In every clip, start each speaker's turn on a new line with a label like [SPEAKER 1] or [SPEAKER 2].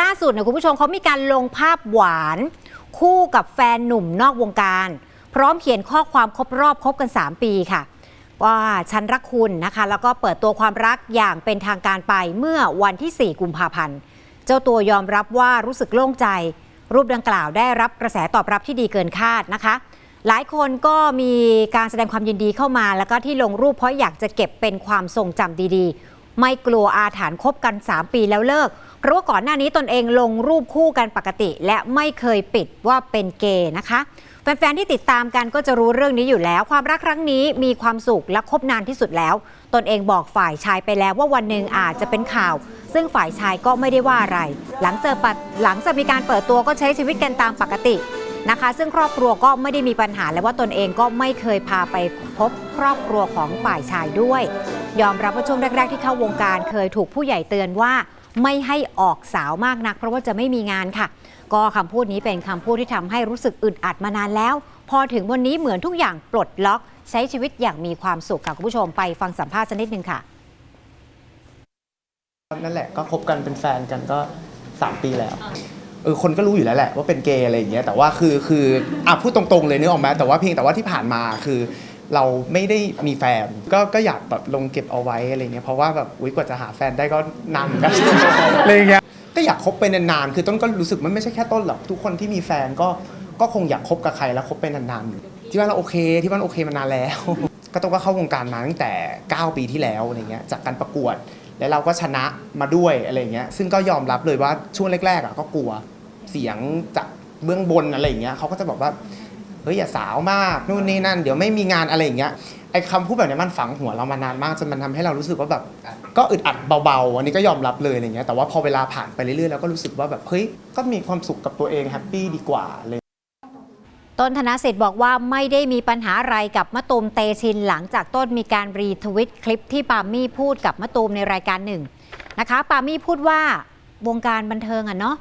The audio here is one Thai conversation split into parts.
[SPEAKER 1] ล่าสุดเนี่ยคุณผู้ชมเขามีการลงภาพหวาน คู่กับแฟนหนุ่มนอกวงการ พร้อมเขียนข้อความครบรอบคบกัน 3 ปีค่ะ ว่าฉันรักคุณนะคะ แล้วก็เปิดตัวความรักอย่างเป็นทางการไปเมื่อวันที่ 4 กุมภาพันธ์ เจ้าตัวยอมรับว่ารู้สึกโล่งใจ รูปดังกล่าวได้รับกระแสตอบรับที่ดีเกินคาดนะคะ หลายคนก็มีการแสดงความยินดีเข้ามา แล้วก็ที่ลงรูปเพราะอยากจะเก็บเป็นความทรงจำดีๆ ไม่กลัวอาถรรพ์คบกัน 3 ปีแล้วเลิก เพราะว่าก่อนหน้านี้ตนเองลงรูปคู่กันปกติ และไม่เคยปิดว่าเป็นเกย์นะคะแฟนๆที่ติดตามกันก็จะรู้เรื่องนี้อยู่แล้ว ความรักครั้งนี้มีความสุขและคบนานที่สุดแล้ว ตนเองบอกฝ่ายชายไปแล้วว่าวันหนึ่งอาจจะเป็นข่าว ซึ่งฝ่ายชายก็ไม่ได้ว่าอะไร หลังเจอปัดหลังจากมีการเปิดตัวก็ใช้ชีวิตกันตามปกติ นะคะ ซึ่งครอบครัวก็ไม่ได้มีปัญหาและว่าตนเองก็ไม่เคยพาไปพบครอบครัวของฝ่ายชายด้วย ยอมรับว่าช่วงแรก ๆ ที่เข้าวงการเคยถูกผู้ใหญ่เตือนว่าไม่ให้ออกสาวมากนัก เพราะว่าจะไม่มีงานค่ะ ก็คำพูดนี้เป็นคำพูดที่ทำให้รู้สึกอึดอัดมานานแล้ว พอถึงวันนี้เหมือนทุกอย่างปลดล็อก ใช้ชีวิตอย่างมีความสุขค่ะคุณผู้ชมไปฟังสัมภาษณ์สักนิดนึงค่ะ
[SPEAKER 2] นั่นแหละก็คบกันเป็นแฟนกันก็ 3 ปีแล้ว เออคนก็รู้อยู่แล้วแหละว่าเป็นเกย์อะไรอย่างเงี้ยแต่ว่าคือคืออะพูดตรงๆเลยนึกออกไหมแต่ว่าเพียงแต่ว่าที่ผ่านมาคือ เราไม่ได้มีแฟนก็ก็อยากแบบลงเก็บเอาไว้อะไรเงี้ยเพราะว่าแบบอุ๊ยกว่าจะหาแฟนได้ก็นานเหมือนกัน อะไรเงี้ยก็อยากคบไปนานๆคือต้นก็รู้สึกมันไม่ใช่แค่ต้นหรอกทุกคนที่มีแฟนก็ก็คงอยากคบกับใครแล้วคบไปนานๆอยู่ที่บ้านเราโอเคที่บ้านโอเคมานานแล้ว ก็ต้องก็เข้าวงการมาตั้งแต่ 9 ปีที่แล้วอะไรเงี้ยจากการประกวดแล้วเราก็ชนะมาด้วยอะไรเงี้ยซึ่งก็ยอมรับเลยว่าช่วงแรกๆอะก็กลัว เสียงจากเบื้องบนอะไรอย่างเงี้ยเขาก็จะบอกว่าเฮ้ยอย่าสาวมากนู่นนี่นั่น เดี๋ยวไม่มีงานอะไรอย่างเงี้ยไอ้คำพูดแบบนี้มันฝังหัวเรามานานมากจนมันทำให้เรารู้สึกว่าแบบ ก็อึดอัดเบาๆ อันนี้ก็ยอมรับเลยอะไรเงี้ยแต่ว่าพอเวลาผ่านไปเรื่อยๆเราก็รู้สึกว่าแบบเฮ้ยก็มีความสุขกับตัวเองแฮปปี้ดีกว่าเลย
[SPEAKER 1] ต้นธนสิทธิ์บอกว่าไม่ได้มีปัญหาอะไรกับมะตูมเตชินหลังจากต้นมีการรีทวิตคลิปที่ปามี่พูดกับมะตูมในรายการหนึ่งนะคะปามี่พูดว่าวงการบันเทิงอะเนาะ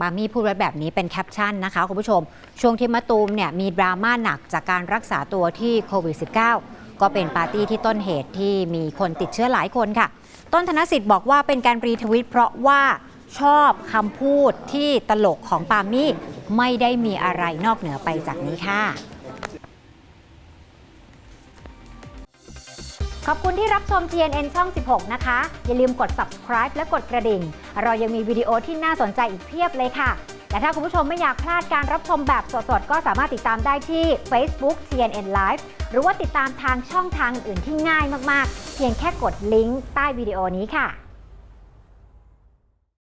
[SPEAKER 1] ปามี่พูดไว้แบบนี้เป็นแคปชั่นนะคะคุณผู้ชม ช่วงที่มะตูมเนี่ยมีดราม่าหนักจากการรักษาตัวที่โควิด -19 ก็เป็นปาร์ตี้ที่ต้นเหตุที่มีคนติดเชื้อหลายคนค่ะ ต้นธนสิทธิ์บอกว่าเป็นการรีทวิตเพราะว่าชอบคำพูดที่ตลกของปามี่ไม่ได้มีอะไรนอกเหนือไปจากนี้ค่ะ ขอบคุณที่รับชม TNN ช่อง 16 นะคะ อย่าลืมกด subscribe และกดกระดิ่ง เรายังมีวิดีโอที่น่าสนใจอีกเพียบเลยค่ะ และถ้าคุณผู้ชมไม่อยากพลาดการรับชมแบบสดๆ ก็สามารถติดตามได้ที่ Facebook TNN Live หรือว่าติดตามทางช่องทางอื่นที่ง่ายมากๆ เพียงแค่กดลิงก์ใต้วิดีโอนี้ค่ะ